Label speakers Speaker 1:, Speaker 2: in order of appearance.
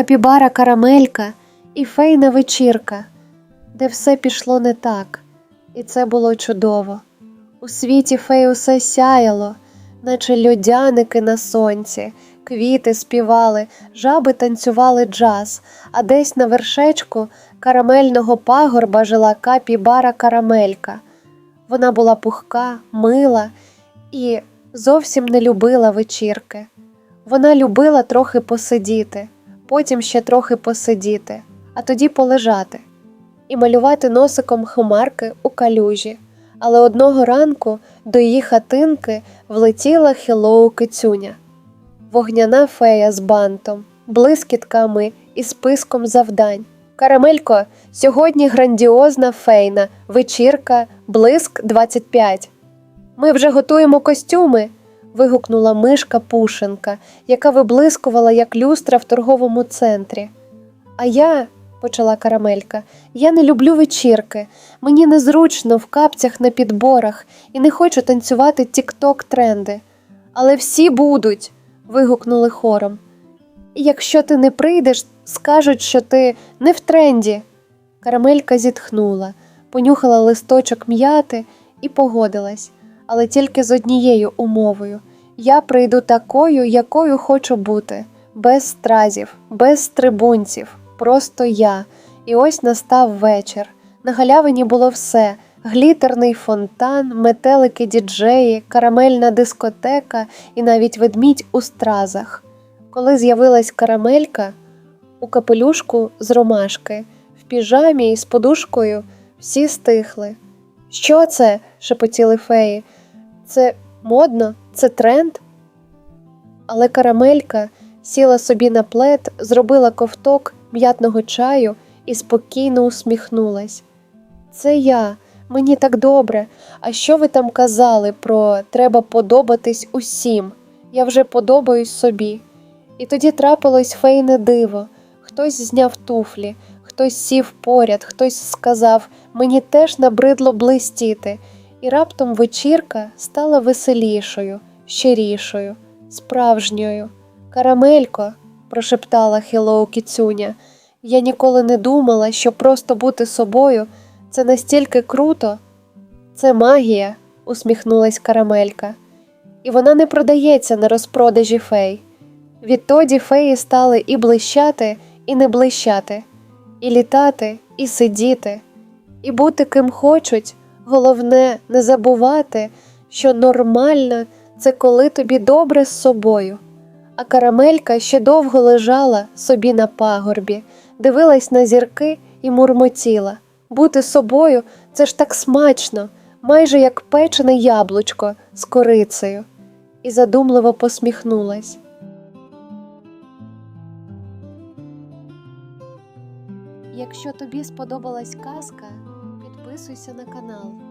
Speaker 1: капібара карамелька і фейна вечірка, де все пішло не так, і це було чудово. У світі фей усе сяяло, наче льодяники на сонці, квіти співали, жаби танцювали джаз, а десь на вершечку карамельного пагорба жила капібара карамелька. Вона була пухка, мила і зовсім не любила вечірки. Вона любила трохи посидіти, потім ще трохи посидіти, а тоді полежати і малювати носиком хмарки у калюжі. Але одного ранку до її хатинки влетіла хілоу кицюня, вогняна фея з бантом, блискітками і списком завдань. Карамелько, сьогодні грандіозна фейна, вечірка, блиск 25. Ми вже готуємо костюми. Вигукнула мишка Пушенка, яка виблискувала як люстра в торговому центрі. А я, почала карамелька, я не люблю вечірки. Мені незручно в капцях на підборах і не хочу танцювати тік-ток тренди. Але всі будуть. вигукнули хором. Якщо ти не прийдеш, скажуть, що ти не в тренді. Карамелька зітхнула, понюхала листочок м'яти і погодилась, але тільки з однією умовою я прийду такою, якою хочу бути, без стразів, без трибунців, просто я. І ось настав вечір. На галявині було все: глітерний фонтан, метелики діджеї, карамельна дискотека і навіть ведмідь у стразах. Коли з'явилась карамелька у капелюшку з ромашки, в піжамі і з подушкою, всі стихли. Що це? шепотіли феї. Це модно, це тренд. Але карамелька сіла собі на плед, зробила ковток м'ятного чаю і спокійно усміхнулась. Це я, мені так добре. А що ви там казали про треба подобатись усім? Я вже подобаюсь собі. І тоді трапилось фейне диво. Хтось зняв туфлі, хтось сів поряд, хтось сказав мені теж набридло блистіти, і раптом вечірка стала веселішою, щирішою, справжньою. Карамелько, прошептала Хілоу Кіцюня, я ніколи не думала, що просто бути собою це настільки круто. Це магія, усміхнулась Карамелька. І вона не продається на розпродажі фей. Відтоді феї стали і блищати, і не блищати, і літати, і сидіти, і бути ким хочуть. Головне не забувати, що нормально це коли тобі добре з собою. А карамелька ще довго лежала собі на пагорбі, дивилась на зірки і мурмотіла. Бути собою це ж так смачно, майже як печене яблучко з корицею, і задумливо посміхнулась. Якщо тобі сподобалась казка, підписуйся на канал.